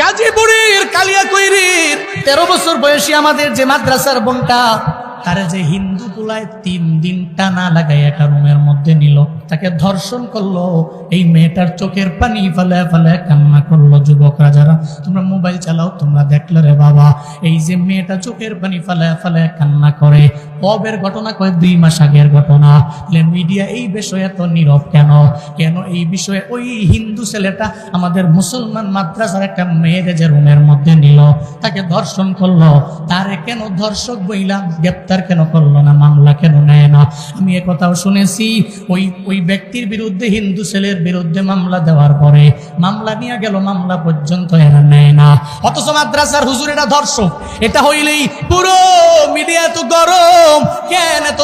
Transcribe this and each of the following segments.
গাজীপুরের কালিয়াকৈরির তেরো বছর বয়সী আমাদের যে মাদ্রাসার বোনটা, তারা যে হিন্দু পোলায় তিন দিন টানা লাগাই একটা রুমের মধ্যে নিল। তাকে ধর্ষণ করল, এই মেয়েটার চোখের পানি ফেলে ফেলে কান্না করল যুবকরা যারা। তোমরা মোবাইল চালাও, তোমরা দেখলে রে বাবা, এই যে মেয়েটা চোখের পানি ফেলে ফেলে কান্না করে। কবের ঘটনা কয়? দুই মাস আগের ঘটনা। মিডিয়া এই বিষয়ে তো নীরব কেন? কেন এই বিষয়ে ওই হিন্দু ছেলেটা আমাদের মুসলমান মাদ্রাসার একটা মেয়ের যে রুমের মধ্যে নিল, তাকে ধর্ষণ করল। তারে কেন ধর্ষক বইলা, গ্রেপ্তার কেন করল না, মামলা কেন নেয় না? আমি কথাও শুনেছি, ওই ওই ব্যক্তির বিরুদ্ধে হিন্দু ছেলের বিরুদ্ধে মামলা দেওয়ার পরে মামলা নিয়ে গেল, মামলা পর্যন্ত এরা নেয় না। অথচ মাদ্রাসার হুজুর এটা ধর্ষক এটা হইলেই পুরো মিডিয়া তো গরম।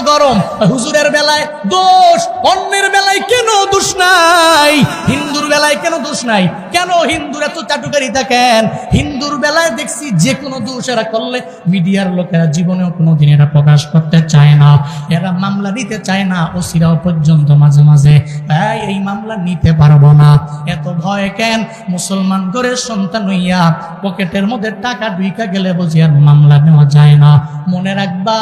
গরম। হুজুরের বেলায় দোষ, অন্যের বেলায় কেন দোষ নাই? হিন্দুর বেলায় কেন দোষ নাই? কেন হিন্দুর এত চাটুকারি থাকেন? হিন্দুর বেলায় দেখছি যে কোনো দোষ এরা করলে মিডিয়ার লোকেরা জীবনেও কোনোদিন এরা প্রকাশ করতে চায় না। এরা মামলা নিতে চায় না ওসিরাও পর্যন্ত মাঝে মাঝে। তাই এই মামলা নিতে পারব না। এত ভয় কেন? মুসলমান করে সন্তান হইয়া পকেটের মধ্যে টাকা ঢুইকা গেলে বুঝি মামলা নেওয়া যায় না। মনে রাখবা,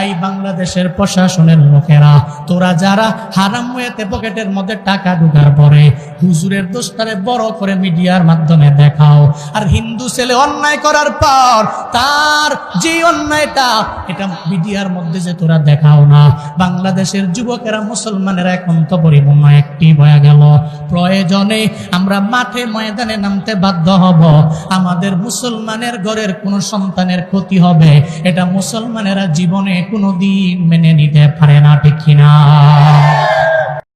এই বাংলাদেশের প্রশাসনের লোকেরা, তোরা যারা হারাম হয়েতে পকেটের মধ্যে টাকা ঢুকার পরে হুজুরের দোষটারে বড় করে মিডিয়ার মাধ্যমে দেখাও। আর হিন্দু ছেলে অন্যায় করার পর তার যে অন্যায়টা, এটা মিডিয়ার মধ্যে যে তোরা দেখাও না। বাংলাদেশের যুবকেরা, মুসলমানেরা এখন তো পরিপূর্ণ একটি হয়ে গেল। প্রয়োজনে আমরা মাঠে ময়দানে নামতে বাধ্য হব। আমাদের মুসলমানের ঘরের কোনো সন্তানের ক্ষতি হবে। এটা মুসলমানেরা জীবনে কোনো দিন মেনে নিতে পারে না, ঠিক কিনা?